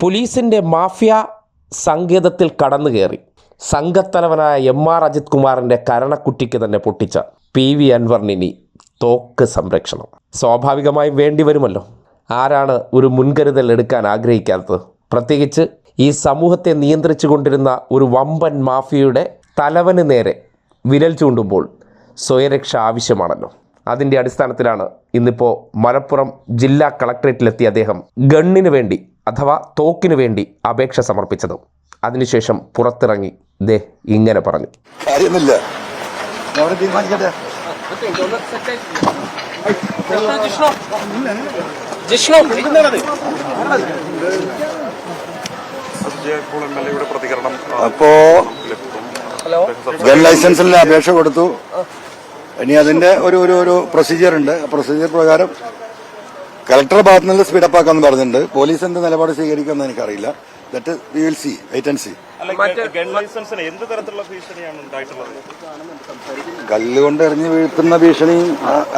പോലീസിന്റെ മാഫിയ സങ്കേതത്തിൽ കടന്നു കയറി സംഘത്തലവനായ എം ആർ അജിത് കുമാറിന്റെ കരണക്കുട്ടിക്ക് തന്നെ പൊട്ടിച്ച പി വി അൻവർണിനി തോക്ക് സംരക്ഷണം. സ്വാഭാവികമായും വേണ്ടി വരുമല്ലോ. ആരാണ് ഒരു മുൻകരുതൽ എടുക്കാൻ ആഗ്രഹിക്കാത്തത്? പ്രത്യേകിച്ച് ഈ സമൂഹത്തെ നിയന്ത്രിച്ചു കൊണ്ടിരുന്ന ഒരു വമ്പൻ മാഫിയയുടെ തലവന് നേരെ വിരൽ ചൂണ്ടുമ്പോൾ സ്വയരക്ഷ ആവശ്യമാണല്ലോ. അതിന്റെ അടിസ്ഥാനത്തിലാണ് ഇന്നിപ്പോൾ മലപ്പുറം ജില്ലാ കളക്ടറേറ്റിലെത്തിയ അദ്ദേഹം ഗണ്ണിന് വേണ്ടി അഥവാ തോക്കിനു വേണ്ടി അപേക്ഷ സമർപ്പിച്ചത്. അതിനുശേഷം പുറത്തിറങ്ങി ദേ ഇങ്ങനെ പറഞ്ഞു. ആ, അപ്പോ ഗൺ ലൈസൻസിന് അപേക്ഷ കൊടുത്തു. ഇനി അതിന്റെ ഒരു ഒരു ഒരു പ്രൊസീജിയർ ഉണ്ട്. ആ പ്രൊസീജിയർ പ്രകാരം കളക്ടറുടെ ഭാഗത്തു നിന്ന് സ്പീഡപ്പ് ആക്കാന്ന് പറഞ്ഞിട്ടുണ്ട്. പോലീസ് എന്ത് നിലപാട് സ്വീകരിക്കുമെന്ന് എനിക്കറിയില്ല. That we will see wait and see കല്ലുകൊണ്ട് എറിഞ്ഞ് വീഴ്ത്തുന്ന ഭീഷണി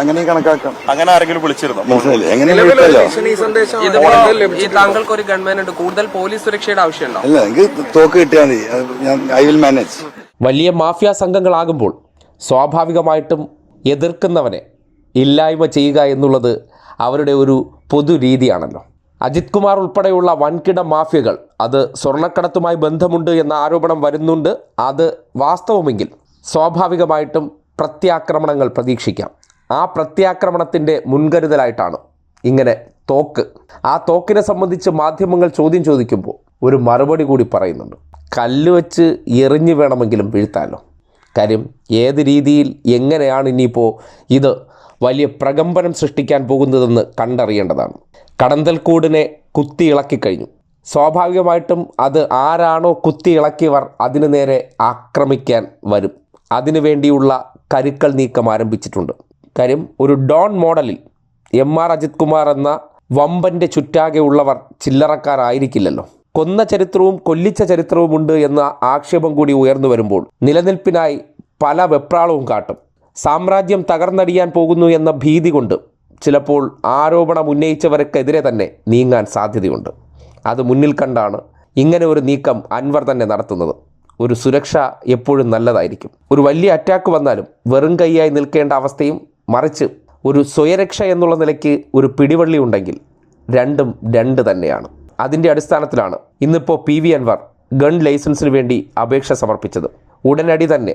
അങ്ങനെ കണക്കാക്കാം. അങ്ങനെ ആരെങ്കിലും വിളിച്ചിരുന്നു? എങ്ങനെ താങ്കൾക്ക് ഒരു ഗവൺമെന്റ് ഉണ്ട്. കൂടുതൽ പോലീസ് സുരക്ഷയുടെ ആവശ്യമുണ്ടോ? അല്ല എനിക്ക് തോക്ക് കിട്ടിയാൽ മതി. ഞാൻ ഐ വിൽ മാനേജ് വലിയ മാഫിയ സംഘങ്ങളാകുമ്പോൾ സ്വാഭാവികമായിട്ടും എതിർക്കുന്നവനെ ഇല്ലായ്മ ചെയ്യുക എന്നുള്ളത് അവരുടെ ഒരു പൊതു രീതിയാണല്ലോ. അജിത് കുമാർ ഉൾപ്പെടെയുള്ള വൻകിട മാഫിയകൾ അത് സ്വർണക്കടത്തുമായി ബന്ധമുണ്ട് എന്ന ആരോപണം വരുന്നുണ്ട്. അത് വാസ്തവമെങ്കിൽ സ്വാഭാവികമായിട്ടും പ്രത്യാക്രമണങ്ങൾ പ്രതീക്ഷിക്കാം. ആ പ്രത്യാക്രമണത്തിന്റെ മുൻകരുതലായിട്ടാണ് ഇങ്ങനെ തോക്ക്. ആ തോക്കിനെ സംബന്ധിച്ച് മാധ്യമങ്ങൾ ചോദ്യം ചോദിക്കുമ്പോൾ ഒരു മറുപടി കൂടി പറയുന്നുണ്ട്. കല്ല് വെച്ച് എറിഞ്ഞു വേണമെങ്കിലും വീഴ്ത്താലോ. കാര്യം ഏത് രീതിയിൽ എങ്ങനെയാണ് ഇനിയിപ്പോൾ ഇത് വലിയ പ്രകമ്പനം സൃഷ്ടിക്കാൻ പോകുന്നതെന്ന് കണ്ടറിയേണ്ടതാണ്. കടന്തൽക്കൂടിനെ കുത്തി ഇളക്കിക്കഴിഞ്ഞു സ്വാഭാവികമായിട്ടും അത് ആരാണോ കുത്തി ഇളക്കിയവർ അതിനു നേരെ ആക്രമിക്കാൻ വരും. അതിനു വേണ്ടിയുള്ള കരുക്കൾ നീക്കം ആരംഭിച്ചിട്ടുണ്ട്. കാര്യം ഒരു ഡോൺ മോഡലിൽ എം ആർ അജിത് കുമാർ എന്ന വമ്പന്റെ ചുറ്റാകെ ഉള്ളവർ ചില്ലറക്കാരായിരിക്കില്ലല്ലോ. കൊന്ന ചരിത്രവും കൊല്ലിച്ച ചരിത്രവുമുണ്ട് എന്ന ആക്ഷേപം കൂടി ഉയർന്നു വരുമ്പോൾ നിലനിൽപ്പിനായി പല വെപ്രാളവും കാട്ടും. സാമ്രാജ്യം തകർന്നടിയാൻ പോകുന്നു എന്ന ഭീതി കൊണ്ട് ചിലപ്പോൾ ആരോപണം ഉന്നയിച്ചവർക്കെതിരെ തന്നെ നീങ്ങാൻ സാധ്യതയുണ്ട്. അത് മുന്നിൽ കണ്ടാണ് ഇങ്ങനെ ഒരു നീക്കം അൻവർ തന്നെ നടത്തുന്നത്. ഒരു സുരക്ഷ എപ്പോഴും നല്ലതായിരിക്കും. ഒരു വലിയ അറ്റാക്ക് വന്നാലും വെറും കൈയായി നിൽക്കേണ്ട അവസ്ഥയും മറിച്ച് ഒരു സ്വയരക്ഷ എന്നുള്ള നിലയ്ക്ക് ഒരു പിടിവള്ളി ഉണ്ടെങ്കിൽ രണ്ടും രണ്ട് തന്നെയാണ്. അതിന്റെ അടിസ്ഥാനത്തിലാണ് ഇന്നിപ്പോൾ പി വി അൻവർ ഗൺ ലൈസൻസിന് വേണ്ടി അപേക്ഷ സമർപ്പിച്ചത്. ഉടനടി തന്നെ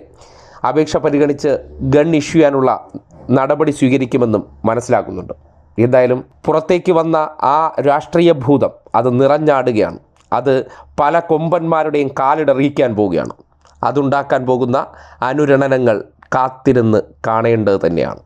അപേക്ഷ പരിഗണിച്ച് ഗൺ ഇഷ്യൂ ചെയ്യാനുള്ള നടപടി സ്വീകരിക്കുമെന്നും മനസ്സിലാക്കുന്നുണ്ട്. എന്തായാലും പുറത്തേക്ക് വന്ന ആ രാഷ്ട്രീയ ഭൂതം അത് നിറഞ്ഞാടുകയാണ്. അത് പല കൊമ്പന്മാരുടെയും കാലിടറിയിക്കാൻ പോവുകയാണ്. അതുണ്ടാക്കാൻ പോകുന്ന അനുരണനങ്ങൾ കാത്തിരുന്ന് കാണേണ്ടത് തന്നെയാണ്.